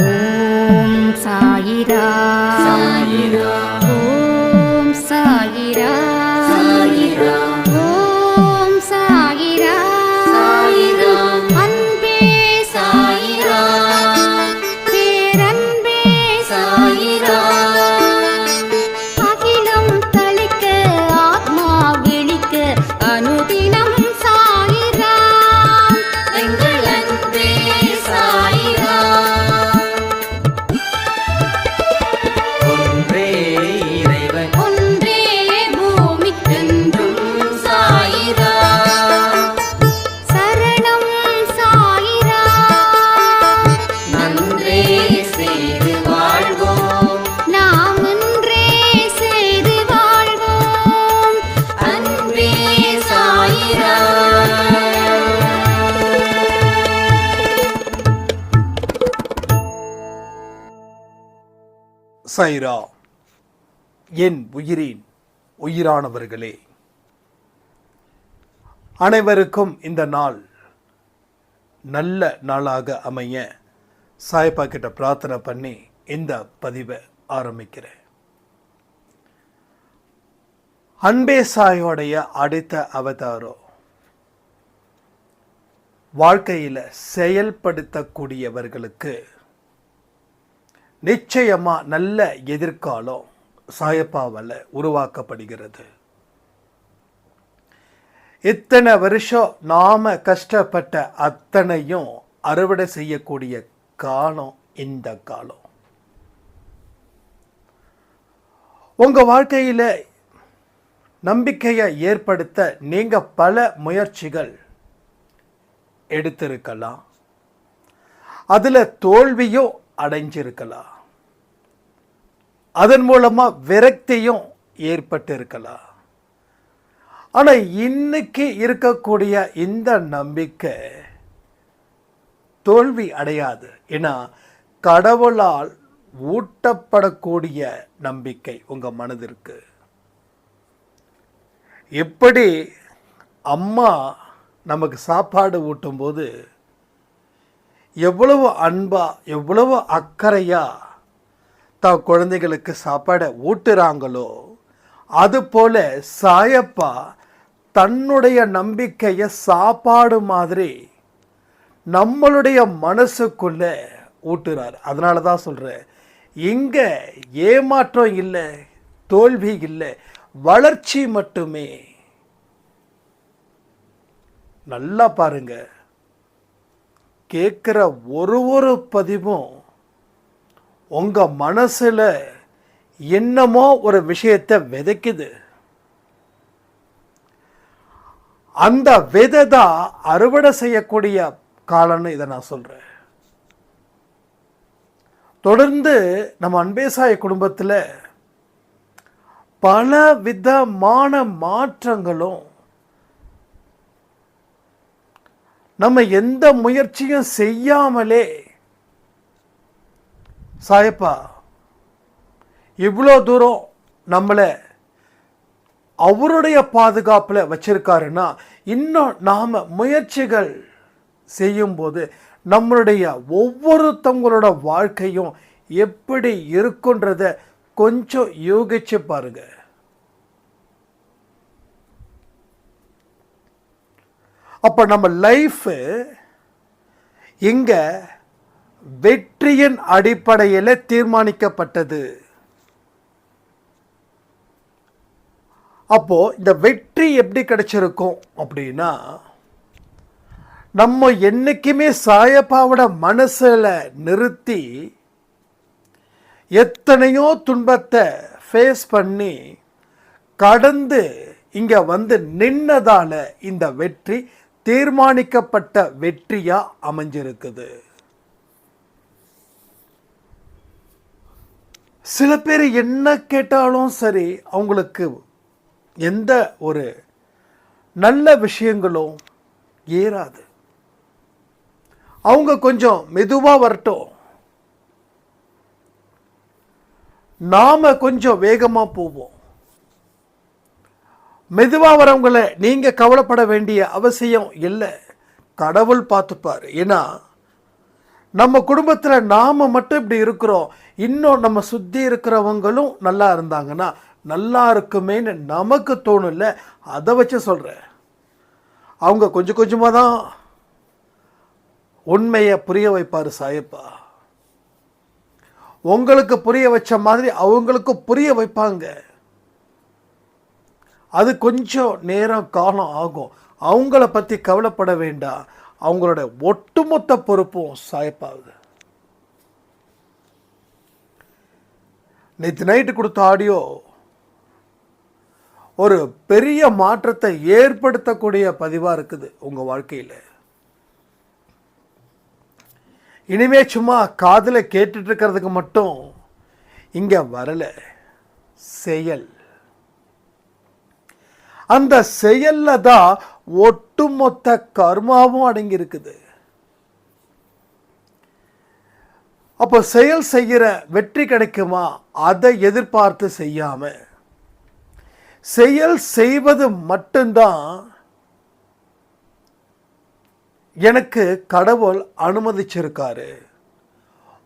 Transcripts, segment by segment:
ஓம் சாயிரா சைரா. என் உயிரின் உயிரானவர்களே அனைவருக்கும் இந்த நாள் நல்ல நாளாக அமைய சாய்பா கிட்ட பிரார்த்தனை பண்ணி இந்த பதிவை ஆரம்பிக்கிறேன். அன்பே சாயோடைய அடுத்த அவதாரம் வாழ்க்கையில் செயல்படுத்தக்கூடியவர்களுக்கு நிச்சயமாக நல்ல எதிர்காலம் சாயப்பாவால் உருவாக்கப்படுகிறது. இத்தனை வருஷம் நாம கஷ்டப்பட்ட அத்தனையும் அறுவடை செய்யக்கூடிய காலம் இந்த காலம். உங்கள் வாழ்க்கையில் நம்பிக்கையை ஏற்படுத்த நீங்கள் பல முயற்சிகள் எடுத்திருக்கலாம். அதில் தோல்வியும் அடைஞ்சிருக்கலாம். அதன் மூலமாக விரக்தியும் ஏற்பட்டு இருக்கலாம் ஆனால் இன்னைக்கு இருக்கக்கூடிய இந்த நம்பிக்கை தோல்வி அடையாது. ஏன்னா கடவுளால் ஊட்டப்படக்கூடிய நம்பிக்கை உங்கள் மனதிற்கு. எப்படி அம்மா நமக்கு சாப்பாடு ஊட்டும்போது எவ்வளவு அன்பா எவ்வளவு அக்கறையாக தான் குழந்தைகளுக்கு சாப்பாடை ஊட்டுறாங்களோ? அதுபோல சாயப்பா தன்னுடைய நம்பிக்கையை சாப்பாடு மாதிரி நம்மளுடைய மனசுக்குள்ள ஊட்டுறார். அதனால தான் சொல்கிறேன் இங்கே ஏமாற்றம் இல்லை தோல்வி இல்லை வளர்ச்சி மட்டுமே. நல்லா பாருங்க கேட்குற ஒரு ஒரு பதிவும் உங்க மனசுல என்னமோ ஒரு விஷயத்தை விதைக்குது. அந்த விதை தான் அறுவடை செய்யக்கூடிய காலம்னு இதை நான் சொல்றேன். தொடர்ந்து நம்ம அன்பேசாய குடும்பத்தில் பல விதமான மாற்றங்களும் நம்ம எந்த முயற்சியும் செய்யாமலே சாயப்பா இவ்வளோ தூரம் நம்மளை அவருடைய பாதுகாப்பில் வச்சிருக்காருன்னா இன்னும் நாம் முயற்சிகள் செய்யும்போது நம்மளுடைய ஒவ்வொருத்தவங்களோட வாழ்க்கையும் எப்படி இருக்குன்றத கொஞ்சம் யோகிச்சு பாருங்க. அப்போ நம்ம லைஃபு எங்கே வெற்றியின் அடிப்படையில் தீர்மானிக்கப்பட்டது. அப்போ இந்த வெற்றி எப்படி கிடைச்சிருக்கும் அப்படின்னா நம்ம என்னைக்குமே சாயப்பாவோட மனசில் நிறுத்தி எத்தனையோ துன்பத்தை ஃபேஸ் பண்ணி கடந்து இங்கே வந்து நின்னதால் இந்த வெற்றி தீர்மானிக்கப்பட்ட வெற்றியாக அமைஞ்சிருக்குது. சில பேர் என்ன கேட்டாலும் சரி அவங்களுக்கு எந்த ஒரு நல்ல விஷயங்களும் ஏறாது. அவங்க கொஞ்சம் மெதுவாக வரட்டும். நாம் கொஞ்சம் வேகமாக போவோம். மெதுவாக வரவங்களை நீங்கள் கவலைப்பட வேண்டிய அவசியம் இல்லை. கடவுள் பார்த்துப்பார். ஏன்னா நம்ம குடும்பத்துல நாம மட்டும் இப்படி இருக்கிறோம். இன்னும் நம்ம சுத்தி இருக்கிறவங்களும் நல்லா இருந்தாங்கன்னா நல்லா இருக்குமேன்னு நமக்கு தோணும்ல அதை வச்சு சொல்றேன். அவங்க கொஞ்சம் கொஞ்சமாக தான் உண்மையை புரிய வைப்பாரு சாயப்பா. உங்களுக்கு புரிய வச்ச மாதிரி அவங்களுக்கு புரிய வைப்பாங்க. அது கொஞ்சம் நேரம் காலம் ஆகும். அவங்கள பற்றி கவலைப்பட வேண்டாம். அவங்களோட ஒட்டுமொத்த பொறுப்பும் சாய்ப்பாகுது நேற்று நைட்டு கொடுத்த ஆடியோ ஒரு பெரிய மாற்றத்தை ஏற்படுத்தக்கூடிய பதிவாக இருக்குது உங்கள் வாழ்க்கையில். இனிமே சும்மா காதில் கேட்டுட்டு இருக்கிறதுக்கு மட்டும் இங்கே வரல. செயல். அந்த செயலில் தான் ஒட்டுமொத்த கர்மாவும் அடங்கி இருக்குது அப்போ செயல் செய்கிற வெற்றி கிடைக்குமா? அதை எதிர்பார்த்து செய்யாம. செயல் செய்வது மட்டும்தான் எனக்கு கடவுள் அனுமதிச்சிருக்காரு.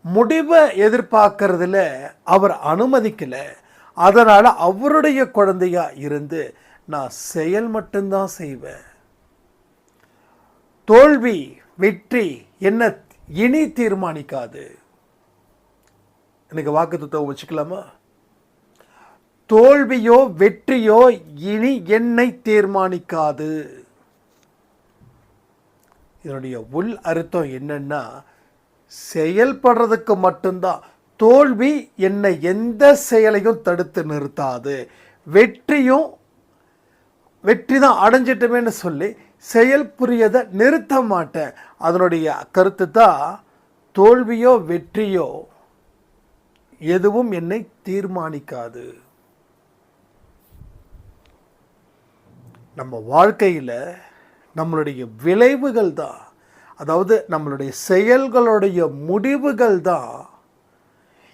முடிவை எதிர்பார்க்கறதுல அவர் அனுமதிக்கல. அதனால் அவருடைய குழந்தையா இருந்து நான் செயல் மட்டும்தான் செய்வேன். தோல்வி வெற்றி என்ன இனி தீர்மானிக்காது. எனக்கு வாக்கு தத்துவம் வச்சுக்கலாமா? தோல்வியோ வெற்றியோ இனி என்னை தீர்மானிக்காது. இதனுடைய உள் அர்த்தம் என்னன்னா செயல்படுறதுக்கு மட்டும்தான். தோல்வி என்னை எந்த செயலையும் தடுத்து நிறுத்தாது. வெற்றியும் வெற்றி தான் அடைஞ்சிட்டமேன்னு சொல்லி செயல் புரியதை நிறுத்த மாட்டேன். அதனுடைய கருத்து தான் தோல்வியோ வெற்றியோ எதுவும் என்னை தீர்மானிக்காது. நம்ம வாழ்க்கையில் நம்மளுடைய விளைவுகள் தான் அதாவது நம்மளுடைய செயல்களுடைய முடிவுகள் தான்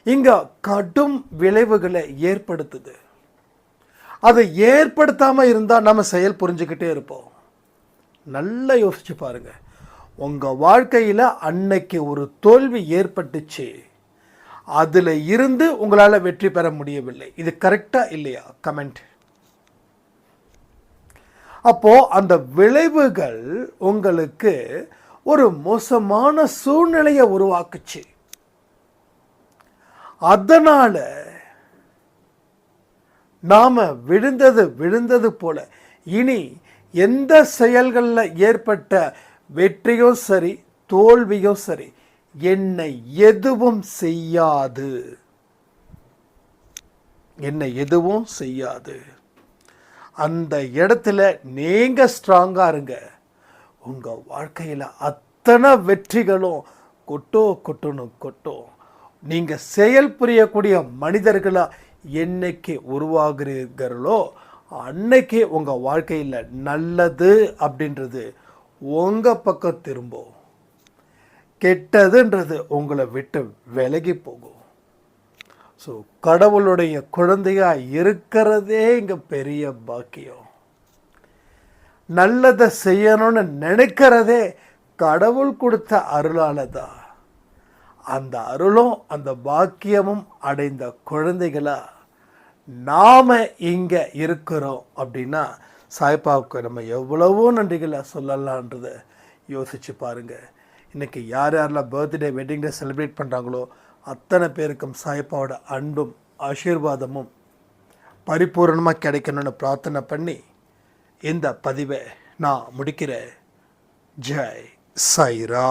இங்கே கடும் விளைவுகளை ஏற்படுத்துது. அதை ஏற்படுத்தாமல் இருந்தால் நம்ம செயல் புரிஞ்சுக்கிட்டே இருப்போம். நல்லா யோசிச்சு பாருங்க. உங்கள் வாழ்க்கையில் அன்னைக்கு ஒரு தோல்வி ஏற்பட்டுச்சு. அதில் இருந்து உங்களால் வெற்றி பெற முடியவில்லை. இது கரெக்டாக இல்லையா? கமெண்ட் அப்போ அந்த விளைவுகள் உங்களுக்கு ஒரு மோசமான சூழ்நிலையை உருவாக்குச்சு. அதனால நாம விழுந்தது விழுந்தது போல. இனி எந்த செயல்களில் ஏற்பட்ட வெற்றியும் சரி தோல்வியும் சரி என்னை எதுவும் செய்யாது. என்னை எதுவும் செய்யாது. அந்த இடத்துல நீங்கள் ஸ்ட்ராங்காக இருங்க. உங்க வாழ்க்கையில அத்தனை வெற்றிகளும் கொட்டோ கொட்டணும் கொட்டும் நீங்கள் செயல் புரியக்கூடிய மனிதர்களா என்னைக்கு உருவாகிறீர்களோ அன்னைக்கே உங்கள் வாழ்க்கையில் நல்லது அப்படின்றது உங்கள் பக்கம் திரும்பும். கெட்டதுன்றது உங்களை விட்டு விலகி போகும். ஸோ கடவுளுடைய குழந்தையாக இருக்கிறதே இங்கே பெரிய பாக்கியம். நல்லதை செய்யணும்னு நினைக்கிறதே கடவுள் கொடுத்த அருளால் தான். அந்த அருளும் அந்த பாக்கியமும் அடைந்த குழந்தைகளாக நாம் இங்கே இருக்கிறோம் அப்படின்னா சாய்பாவுக்கு நம்ம எவ்வளவோ நன்றிகளை சொல்லலான்றத யோசித்து பாருங்கள் இன்றைக்கி யார் யாரெல்லாம் பர்த்டே வெட்டிங் டே செலிப்ரேட் பண்ணுறாங்களோ அத்தனை பேருக்கும் சாய்பாவோட அன்பும் ஆசீர்வாதமும் பரிபூரணமாக கிடைக்கணும்னு பிரார்த்தனை பண்ணி இந்த பதிவை நான் முடிக்கிறேன். ஜெய் சைரா